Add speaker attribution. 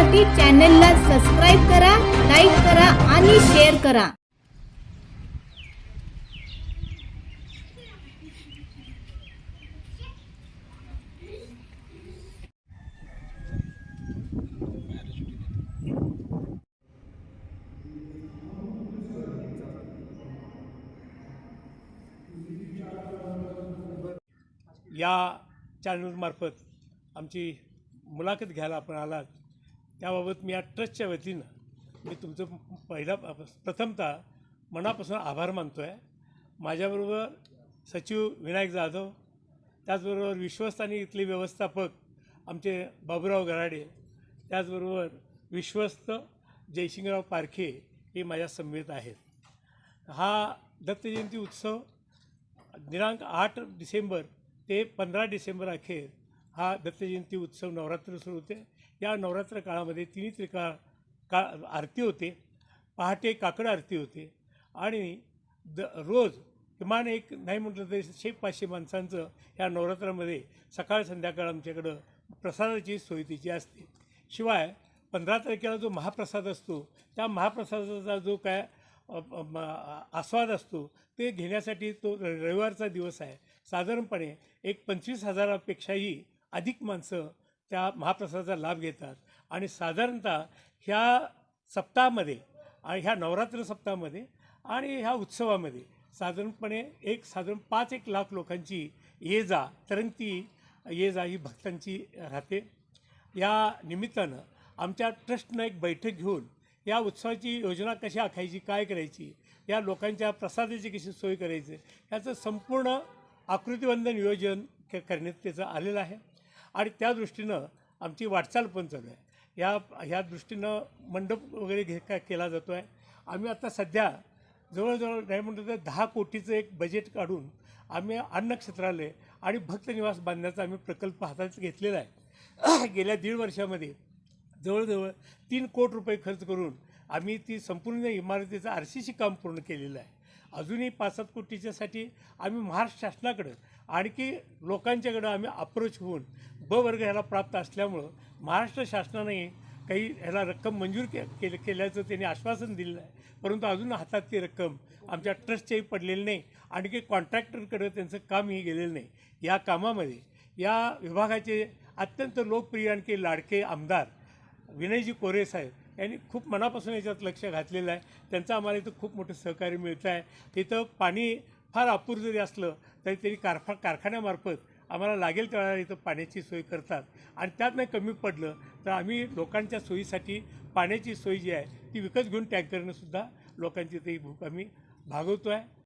Speaker 1: चॅनलला सबस्क्राईब करा लाईक करा आणि शेअर करा.
Speaker 2: या चॅनलमार्फत आमची मुलाखत घ्यायला आपण आलात. त्याबाबत मी या ट्रस्टच्या वतीनं मी तुमचं पहिला प्रथमतः मनापासून आभार मानतो आहे माझ्याबरोबर सचिव विनायक जाधव त्याचबरोबर विश्वस्त आणि इथले व्यवस्थापक आमचे बाबूराव गराडे त्याचबरोबर विश्वस्त जयसिंगराव पारखे हे माझ्या समवेत आहेत. हा दत्तजयंती उत्सव दिनांक आठ डिसेंबर ते पंधरा डिसेंबर अखेर हा दत्तजयंती उत्सव नवरात्र सुरू होते. या नवरात्र काळामध्ये तिन्ही त्रिका का आरती होते पहाटे काकड आरती होते आणि द रोज किमान एक नाही म्हटलं तरी शे पाचशे माणसांचं ह्या नवरात्रामध्ये सकाळ संध्याकाळ आमच्याकडं प्रसादाची सोय तिची असते. शिवाय पंधरा तारखेला जो महाप्रसाद असतो त्या महाप्रसादाचा जो काय आस्वाद असतो ते घेण्यासाठी तो र- रविवारचा दिवस आहे. साधारणपणे एक पंचवीस हजारापेक्षाही अधिक माणसं त्या महाप्रसादाचा लाभ घेतात. आणि साधारणतः ह्या सप्ताहामध्ये आणि ह्या नवरात्र सप्ताहामध्ये आणि ह्या उत्सवामध्ये साधारणपणे एक साधारण पाच एक लाख लोकांची ये जा तरंगती ये जा ही भक्तांची राहते. या निमित्तानं आमच्या ट्रस्टनं एक बैठक घेऊन या उत्सवाची योजना कशी आखायची काय करायची या लोकांच्या प्रसादाची कशी सोय करायची ह्याचं संपूर्ण आकृतिबंध नियोजन क करण्यात त्याचं आलेलं आहे. आणि त्या दृष्टीनं आमची वाटचाल पण चालू आहे. या ह्या दृष्टीनं मंडप वगैरे घे का केला जातो आहे आम्ही आता सध्या जवळजवळ नाही म्हणतो तर दहा कोटीचं एक बजेट काढून आम्ही अन्नक्षेत्रालय आणि भक्तनिवास बांधण्याचा आम्ही प्रकल्प हातात घेतलेला आहे. गेल्या दीड वर्षामध्ये जवळजवळ तीन कोटी रुपये खर्च करून आम्ही ती संपूर्ण इमारतीचं आर सी सी काम पूर्ण केलेलं आहे. अजूनही पाच सात कोटीच्यासाठी आम्ही महाराष्ट्र शासनाकडं आणखी लोकांच्याकडं आम्ही अप्रोच होऊन ब वर्ग ह्याला प्राप्त असल्यामुळं महाराष्ट्र शासनाने काही ह्याला रक्कम मंजूर के केलं केल्याचं त्यांनी आश्वासन दिलेलं आहे. परंतु अजून हातात ती रक्कम आमच्या ट्रस्टच्याही पडलेली नाही. आणखी कॉन्ट्रॅक्टरकडं त्यांचं कामही गेलेलं नाही. या कामामध्ये या विभागाचे अत्यंत लोकप्रिय आणखी लाडके आमदार विनयजी कोरे साहेब यांनी खूप मनापासून याच्यात लक्ष घातलेलं आहे. त्यांचं आम्हाला इथं खूप मोठं सहकार्य मिळतं आहे. तिथं पाणी फार अपूर जरी असलं तरी त्यांनी कारफा कारखान्यामार्फत आम्हाला लागेल त्यावेळेला इथं पाण्याची सोय करतात. आणि त्यात नाही कमी पडलं तर आम्ही लोकांच्या सोयीसाठी पाण्याची सोय जी आहे ती विकत घेऊन टँकरनं सुद्धा लोकांची ती भूक आम्ही भागवतो आहे